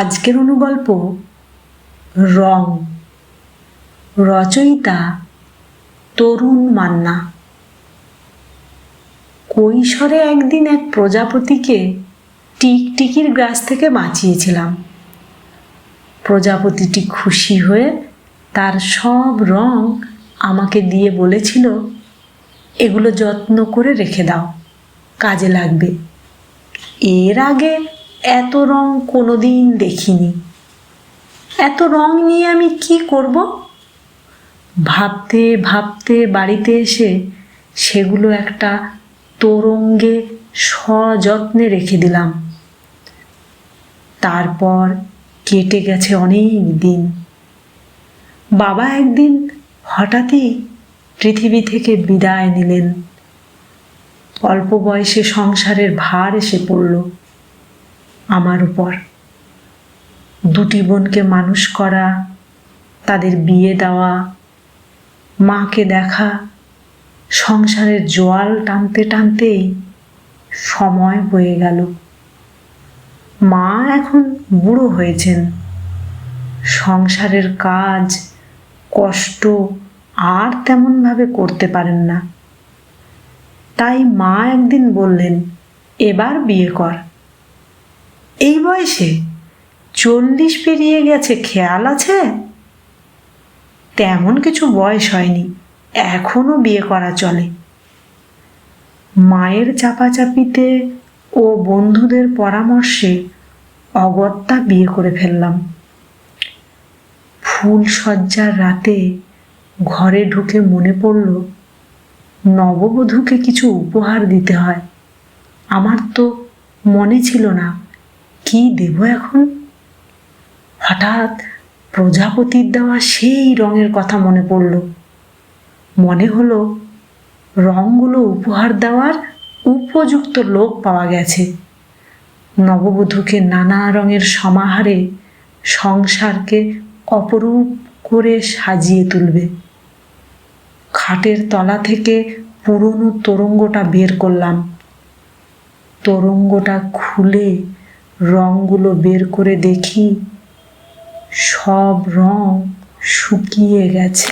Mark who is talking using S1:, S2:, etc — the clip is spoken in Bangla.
S1: আজকের অনুগল্প রং, রচয়িতা তরুণ মান্না। কৈশোরে একদিন এক প্রজাপতিকে টিকটিকির গাছ থেকে বাঁচিয়েছিলাম। প্রজাপতিটি খুশি হয়ে তার সব রং আমাকে দিয়ে বলেছিল, এগুলো যত্ন করে রেখে দাও, কাজে লাগবে। এর আগে এত রং কোনোদিন দেখিনি। এত রং নিয়ে আমি কি করব? ভাবতে ভাবতে বাড়িতে এসে সেগুলো একটা তোরঙ্গে সযত্নে রেখে দিলাম। তারপর কেটে গেছে অনেক দিন। বাবা একদিন হঠাৎই পৃথিবী থেকে বিদায় নিলেন। অল্প বয়সে সংসারের ভার এসে পড়ল। আমার উপর। দুটি বোনকে মানুষ করা, তাদের বিয়ে দেওয়া, মাকে দেখা, সংসারের জোয়াল টানতে টানতেই সময় বয়ে গেল। মা এখন বুড়ো হয়েছেন। সংসারের কাজ, কষ্ট আর তেমনভাবে করতে পারেন না। তাই মা একদিন বললেন, এবার বিয়ে কর। এই বয়সে চল্লিশ পেরিয়ে গেছে, খেয়াল আছে? তেমন কিছু বয়স হয়নি এখনও বিয়ে করা চলে। মায়ের চাপাচাপিতে ও বন্ধুদের পরামর্শে অগত্যা বিয়ে করে ফেললাম। ফুল সজ্জার রাতে ঘরে ঢুকে মনে পড়ল, নববধূকে কিছু উপহার দিতে হয়। আমার তো মনে ছিল না কি দেব এখন? হঠাৎ প্রজাপতির দেওয়া সেই রঙের কথা মনে পড়ল। মনে হলো রঙগুলো উপহার দেওয়ার উপযুক্ত লোক পাওয়া গেছে। নববধূকে নানা রঙের সমাহারে সংসারকে অপরূপ করে সাজিয়ে তুলবে। খাটের তলা থেকে পুরনো তোরঙ্গটা বের করলাম। তোরঙ্গটা খুলে রঙগুলো বের করে দেখি সব রং শুকিয়ে গেছে।